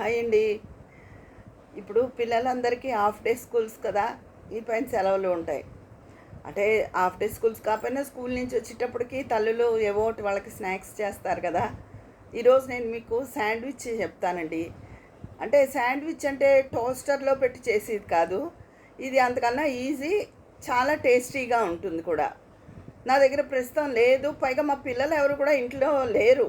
Hi అండి. ఇప్పుడు పిల్లలందరికీ హాఫ్ డే స్కూల్స్ కదా ఈ పైన సెలవులు ఉంటాయి. అంటే హాఫ్ డే స్కూల్స్ కాకపోయినా స్కూల్ నుంచి వచ్చేటప్పటికి తల్లులు ఏవో ఒకటి వాళ్ళకి స్నాక్స్ చేస్తారు కదా. ఈరోజు నేను మీకు శాండ్విచ్ చెప్తానండి. అంటే శాండ్విచ్ అంటే టోస్టర్లో పెట్టి చేసేది కాదు. ఇది అంతకన్నా ఈజీ చాలా టేస్టీగా ఉంటుంది కూడా. నా దగ్గర ప్రస్తుతం లేదు. పైగా మా పిల్లలు ఎవరు కూడా ఇంట్లో లేరు.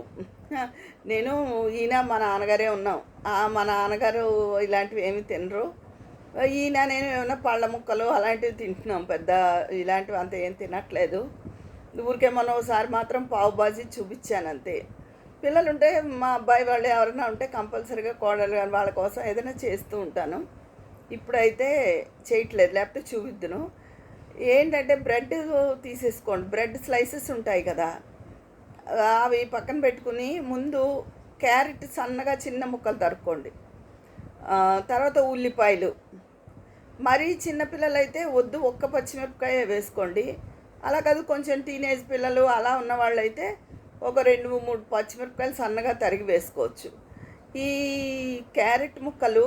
నేను ఈయన మా నాన్నగారే ఉన్నాం. ఆ, మా నాన్నగారు ఇలాంటివి ఏమి తినరు. ఈయన నేను ఏమైనా పళ్ళ ముక్కలు అలాంటివి తింటున్నాం పెద్ద ఇలాంటివి అంత ఏం తినట్లేదు. ఊరికే మనం ఒకసారి మాత్రం పావు బాజీ చూపించాను అంతే. పిల్లలు ఉంటే మా అబ్బాయి వాళ్ళు ఎవరైనా ఉంటే కంపల్సరీగా కోడలు కానీ వాళ్ళ కోసం ఏదైనా చేస్తూ ఉంటాను. ఇప్పుడైతే చేయట్లేదు లేకపోతే చూపిద్దును. ఏంటంటే బ్రెడ్ తీసేసుకోండి. బ్రెడ్ స్లైసెస్ ఉంటాయి కదా అవి పక్కన పెట్టుకుని ముందు క్యారెట్ సన్నగా చిన్న ముక్కలు తరుక్కోండి. తర్వాత ఉల్లిపాయలు. మరీ చిన్నపిల్లలు అయితే వద్దు ఒక్క పచ్చిమిరపకాయ వేసుకోండి. అలా కాదు కొంచెం టీనేజ్ పిల్లలు అలా ఉన్న వాళ్ళైతే ఒక రెండు మూడు పచ్చిమిరపకాయలు సన్నగా తరిగి వేసుకోవచ్చు. ఈ క్యారెట్ ముక్కలు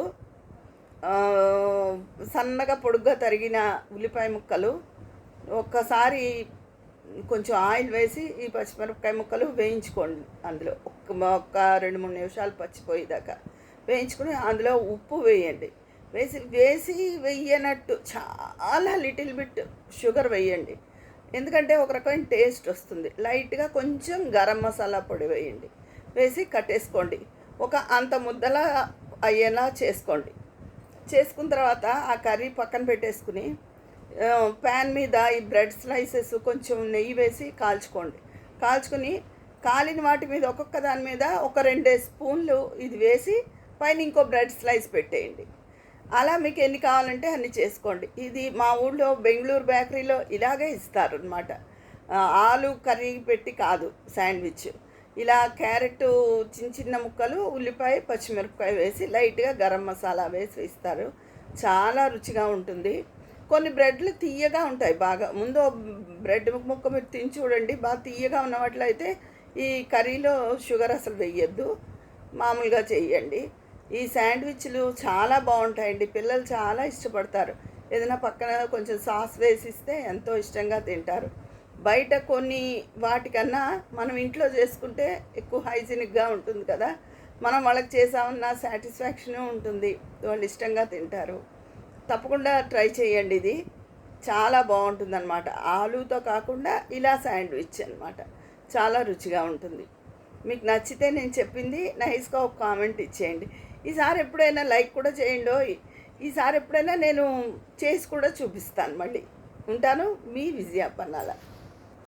సన్నగా పొడుగ్గా తరిగిన ఉల్లిపాయ ముక్కలు ఒక్కసారి కొంచెం ఆయిల్ వేసి ఈ పచ్చిమిరపకాయ ముక్కలు వేయించుకోండి. అందులో ఒక్క ఒక్క రెండు మూడు నిమిషాలు పచ్చిపోయేదాకా వేయించుకుని అందులో ఉప్పు వేయండి. వేసి వేసి వెయ్యనట్టు చాలా లిటిల్ బిట్ షుగర్ వేయండి. ఎందుకంటే ఒక రకమైన టేస్ట్ వస్తుంది. లైట్గా కొంచెం గరం మసాలా పొడి వేయండి. వేసి కట్టేసుకోండి. ఒక అంత ముద్దలా అయ్యేలా చేసుకోండి. చేసుకున్న తర్వాత ఆ కర్రీ పక్కన పెట్టేసుకుని ప్యాన్ మీద ఈ బ్రెడ్ స్లైసెస్ కొంచెం నెయ్యి వేసి కాల్చుకోండి. కాల్చుకుని కాలిన వాటి మీద ఒక్కొక్క దాని మీద ఒక రెండు స్పూన్లు ఇది వేసి పైన ఇంకో బ్రెడ్ స్లైస్ పెట్టేయండి. అలా మీకు ఎన్ని కావాలంటే అన్ని చేసుకోండి. ఇది మా ఊళ్ళో బెంగళూరు బేకరీలో ఇలాగే ఇస్తారు అనమాట ఆలు కర్రీ పెట్టి కాదు శాండ్విచ్. ఇలా క్యారెట్ చిన్న చిన్న ముక్కలు ఉల్లిపాయ పచ్చిమిరపకాయ వేసి లైట్గా గరం మసాలా వేసి ఇస్తారు. చాలా రుచిగా ఉంటుంది. కొన్ని బ్రెడ్లు తీయగా ఉంటాయి బాగా. ముందు బ్రెడ్ ముక్క మీరు తిని చూడండి. బాగా తీయగా ఉన్న వాటిలో అయితే ఈ కర్రీలో షుగర్ అసలు వేయద్దు. మామూలుగా చెయ్యండి ఈ శాండ్విచ్లు చాలా బాగుంటాయండి. పిల్లలు చాలా ఇష్టపడతారు. ఏదైనా పక్కన కొంచెం సాస్ వేసిస్తే ఎంతో ఇష్టంగా తింటారు. బయట కొన్ని వాటికన్నా మనం ఇంట్లో చేసుకుంటే ఎక్కువ హైజీనిక్గా ఉంటుంది కదా. మనం వాళ్ళకి చేసామన్న సాటిస్ఫాక్షన్ ఉంటుంది. వాళ్ళు ఇష్టంగా తింటారు. తప్పకుండా ట్రై చేయండి ఇది. చాలా బాగుంటుంది అనమాట ఆలూతో కాకుండా ఇలా శాండ్విచ్ అనమాట చాలా రుచిగా ఉంటుంది. మీకు నచ్చితే నేను చెప్పింది నైస్గా ఒక కామెంట్ ఇచ్చేయండి. ఈసారి ఎప్పుడైనా లైక్ కూడా చేయండి ఈసారి ఎప్పుడైనా నేను చేసి కూడా చూపిస్తాను మళ్ళీ. ఉంటాను మీ విజయ పన్నాల.